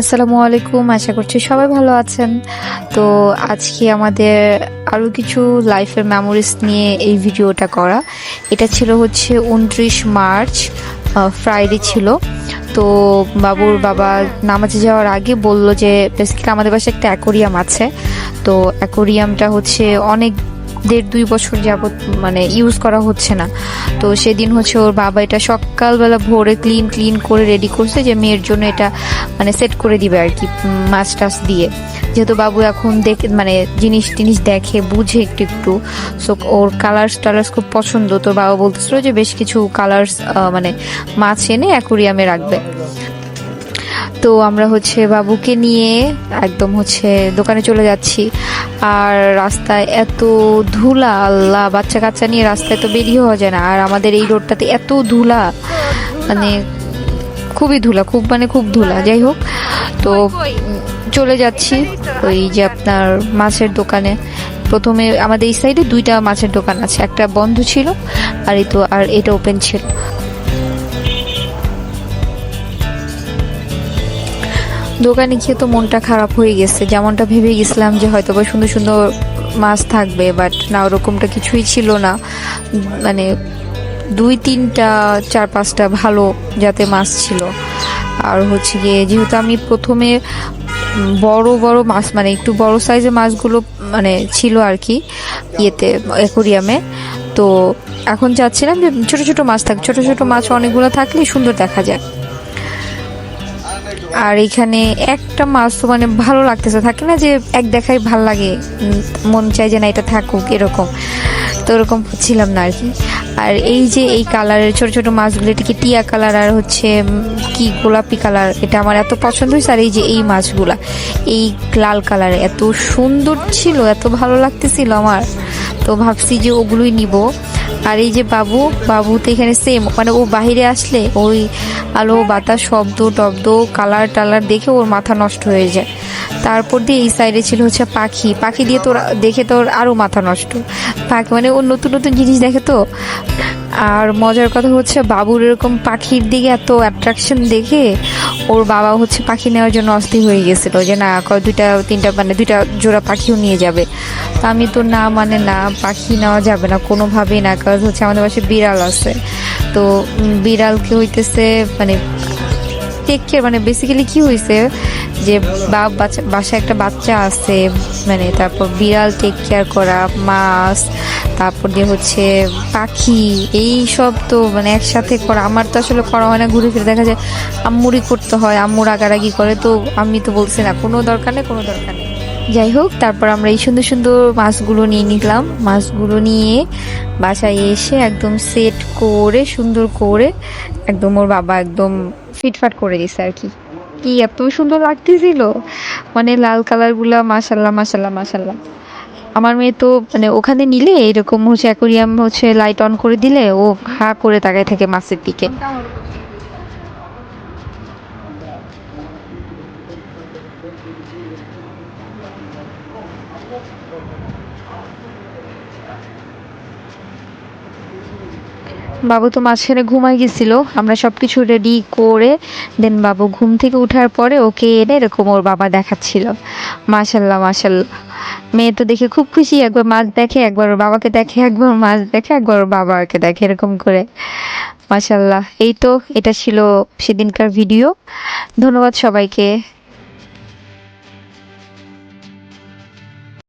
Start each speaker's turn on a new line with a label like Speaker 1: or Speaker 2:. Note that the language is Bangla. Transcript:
Speaker 1: আসসালামু আলাইকুম, আশা করছি সবাই ভালো আছেন। তো আজকে আমাদের আরও কিছু লাইফের মেমোরিজ নিয়ে এই ভিডিওটা করা। এটা ছিল হচ্ছে উনত্রিশ মার্চ ফ্রাইডে ছিল। তো বাবুর বাবা নামাজে যাওয়ার আগে বলল যে বেসিক্যালি আমাদের বাসায় একটা অ্যাকোরিয়াম আছে। তো অ্যাকোরিয়ামটা হচ্ছে অনেক দেড় দুই বছর যাবৎ মানে ইউজ করা হচ্ছে না। তো সেদিন হচ্ছে ওর বাবা এটা সকালবেলা ভোরে ক্লিন ক্লিন করে রেডি করছে যে মেয়ের জন্য এটা মানে সেট করে দিবে আর কি মাছ টাছ দিয়ে। যেহেতু বাবু এখন দেখে মানে জিনিস টিনিস দেখে, বুঝে একটু একটু। সো ওর কালার্স টালার্স খুব পছন্দ। তো বাবা বলতেছিল যে বেশ কিছু কালার্স মানে মাছ এনে অ্যাকোরিয়ামে রাখবে। তো আমরা হচ্ছে বাবুকে নিয়ে একদম হচ্ছে দোকানে চলে যাচ্ছি। আর রাস্তায় এত ধুলা আল্লাহ বাচ্চা কাচ্চা নিয়ে রাস্তায় তো বেরিয়ে হওয়া যায় না। আর আমাদের এই রোডটাতে এত ধুলা মানে খুবই ধুলা খুব মানে খুব ধুলা। যাই হোক তো চলে যাচ্ছি ওই যে আপনার মাছের দোকানে। প্রথমে আমাদের এই সাইডে দুইটা মাছের দোকান আছে। একটা বন্ধ ছিল আর এই তো আর এটা ওপেন ছিল। দোকানে গিয়ে তো মনটা খারাপ হয়ে গেছে। যেমনটা ভেবে গেছিলাম যে হয়তো বা সুন্দর সুন্দর মাছ থাকবে বাট না, ওরকমটা কিছুই ছিল না। মানে দুই, তিনটা, চার, পাঁচটা ভালো যাতে মাছ ছিল। আর হচ্ছে গিয়ে যেহেতু আমি প্রথমে বড় বড় মাছ মানে একটু বড় সাইজের মাছগুলো মানে ছিল আর কি ইয়েতে, অ্যাকোরিয়ামে, তো এখন চাচ্ছিলাম যে ছোট ছোট মাছ থাক। ছোট ছোট মাছ অনেকগুলো থাকলে সুন্দর দেখা যায়। আর এখানে একটা মাছ তো মানে ভালো লাগতেছে, থাকে না যে এক দেখাই ভালো লাগে মন চাই যে না এটা থাকুক, এরকম। তো ওরকম ছিলাম না আর কি। আর এই যে এই কালারের ছোট ছোট মাছগুলো, এটা কি টিয়া কালার আর হচ্ছে কি গোলাপি কালার, এটা আমার এত পছন্দ হয়েছে। আর এই যে এই মাছগুলা, এই লাল কালার এত সুন্দর ছিল, এত ভালো লাগতেছিল আমার। তো ভাবছি যে ওগুলোই নিব। আর এই যে বাবু বাবু তো এখানে সেম মানে ও বাহিরে আসলে ওই আলো, বাতাস, শব্দ, টব্দ কালার টালার দেখে ওর মাথা নষ্ট হয়ে যায়। তারপর দিয়ে এই সাইডে ছিল হচ্ছে পাখি। পাখি দিয়ে তোর, দেখে তোর আরও মাথা নষ্ট। পাখি মানে ও নতুন নতুন জিনিস দেখে তো? আর মজার কথা হচ্ছে বাবুর এরকম পাখির দিকে এত অ্যাট্রাকশন দেখে ওর বাবা হচ্ছে পাখি নেওয়ার জন্য অস্থির হয়ে গেছিল যে না দুইটা, তিনটা মানে দুইটা জোড়া পাখিও নিয়ে যাবে। তা আমি তো না মানে না, পাখি নেওয়া যাবে না কোনোভাবেই না, কারণ হচ্ছে আমাদের বাসায় বিড়াল আছে। তো বিড়ালকে হইতেছে মানে টেক কেয়ার মানে বেসিক্যালি কী হয়েছে যে বা বাসায় একটা বাচ্চা আছে মানে তারপর বিড়াল টেক কেয়ার করা, মাছ, তারপর দিয়ে হচ্ছে পাখি, এই সব তো মানে একসাথে করা, আমার তো আসলে করা হয় না ঘুরে ফিরে। দেখা যায় আম্মুরি করতে হয় আম্মু রাগারাগি করে, তো আমি তো বলছি না, কোনো দরকার নেই, কোনো দরকার নেই। যাই হোক, তারপর আমরা এই সুন্দর সুন্দর মাছগুলো নিয়ে নিলাম। মাছগুলো নিয়ে বাসায় এসে একদম সেট করে, সুন্দর করে একদম ওর বাবা একদম ফিটফাট করে দিছে আর কি। কি এত সুন্দর লাগতেছিল? মানে লাল কালারগুলা মাসাল্লাহ মাসাল্লাহ মাসাল্লাহ আমার মেয়ে তো মানে ওখানে নিলে এরকম হচ্ছে অ্যাকোরিয়াম হচ্ছে লাইট অন করে দিলে ও হা করে তাকায় থাকে মাছের দিকে। বাবু তো মাঝখানে ঘুমাই গেছিল। আমরা সব কিছু রেডি করে দেন বাবু ঘুম থেকে ওঠার পরে ওকে এনে এরকম ওর বাবা দেখাচ্ছিল। মাশাল্লাহ মাশাল্লাহ। মেয়ে তো দেখে খুব খুশি, একবার মাছ দেখে, একবার ওর বাবাকে দেখে, একবার মাছ দেখে, একবার ওর বাবাকে দেখে, এরকম করে। মাশাল্লাহ। এই তো, এটা ছিল সেদিনকার ভিডিও ধন্যবাদ সবাইকে।